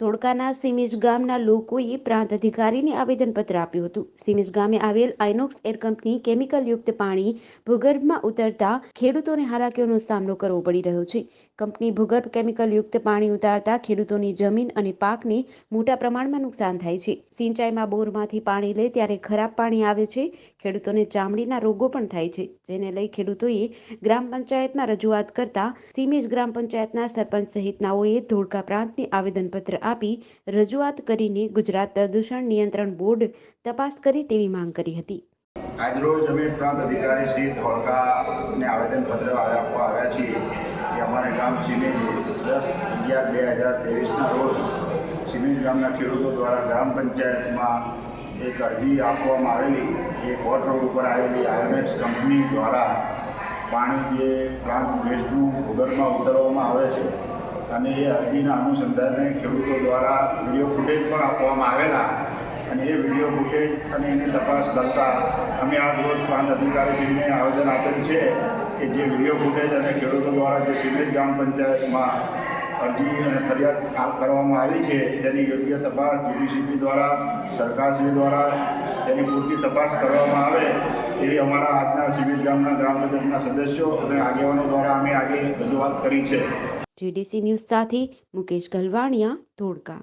ધોળકાના સિમિજ ગામના લોકોએ પ્રાંત અધિકારીને આવેદનપત્ર આપ્યું હતું. સિમિજ ગામે આવેલ આઇનોક્સ એર કંપની કેમિકલયુક્ત પાણી ભૂગર્ભમાં ઉતરતા ખેડૂતોને હાલાકીઓનો સામનો કરવો પડી રહ્યો છે. કંપની ભૂગર્ભ કેમિકલયુક્ત પાણી ઉતારતા ખેડૂતોની જમીન અને પાકને મોટા પ્રમાણમાં નુકસાન થાય છે. સિંચાઈમાં બોરમાંથી પાણી લે ત્યારે ખરાબ પાણી આવે છે. ખેડૂતોને ચામડીના રોગો પણ થાય છે. જેને લઈ ખેડૂતોએ ગ્રામ પંચાયતમાં રજૂઆત કરતા સિમિજ ગ્રામ પંચાયતના સરપંચ સહિતનાઓએ ધોળકા પ્રાંતને આવેદનપત્ર આપી રજૂઆત કરીને ગુજરાત પ્રદૂષણ નિયંત્રણ બોર્ડ તપાસ કરે તેવી માંગ કરી હતી. આજરોજ અમે પ્રાંત અધિકારી શ્રી ધોળકાને આવેદનપત્ર આપવા આવ્યા છીએ કે અમારે ગામ સિમેન્ટ દસ અગિયાર બે હજાર ત્રેવીસના રોજ સિમેન્ટ ગામના ખેડૂતો દ્વારા ગ્રામ પંચાયતમાં એક અરજી આપવામાં આવેલી એ કોટ રોડ ઉપર આવેલી આયોનેક્સ કંપની દ્વારા પાણી જે પ્લાન્ટ વેસ્ટનું ભૂગર્ભમાં ઉતરવામાં આવે છે અને એ અરજીના અનુસંધાને ખેડૂતો દ્વારા વીડિયો ફૂટેજ પણ આપવામાં આવેલા. અને એ વીડિયો ફૂટેજ અને એની તપાસ કરતા અમે આ રોજ પ્રાંત અધિકારીશ્રીને આવેદન આપેલ છે કે જે વીડિયો ફૂટેજ અને ખેડૂતો દ્વારા જે સિમેજ ગ્રામ પંચાયતમાં અરજી અને ફરિયાદ કરવામાં આવી છે, તેની યોગ્ય તપાસ જીપીસીપી દ્વારા, સરકારશ્રી દ્વારા તેની પૂરતી તપાસ કરવામાં આવે એવી અમારા આજના સિમેજ ગામના ગ્રામ પંચાયતના સદસ્યો અને આગેવાનો દ્વારા અમે આજે રજૂઆત કરી છે. જીડીસી ન્યૂઝ સાથે મુકેશ ગલવાણિયા ધોળકા.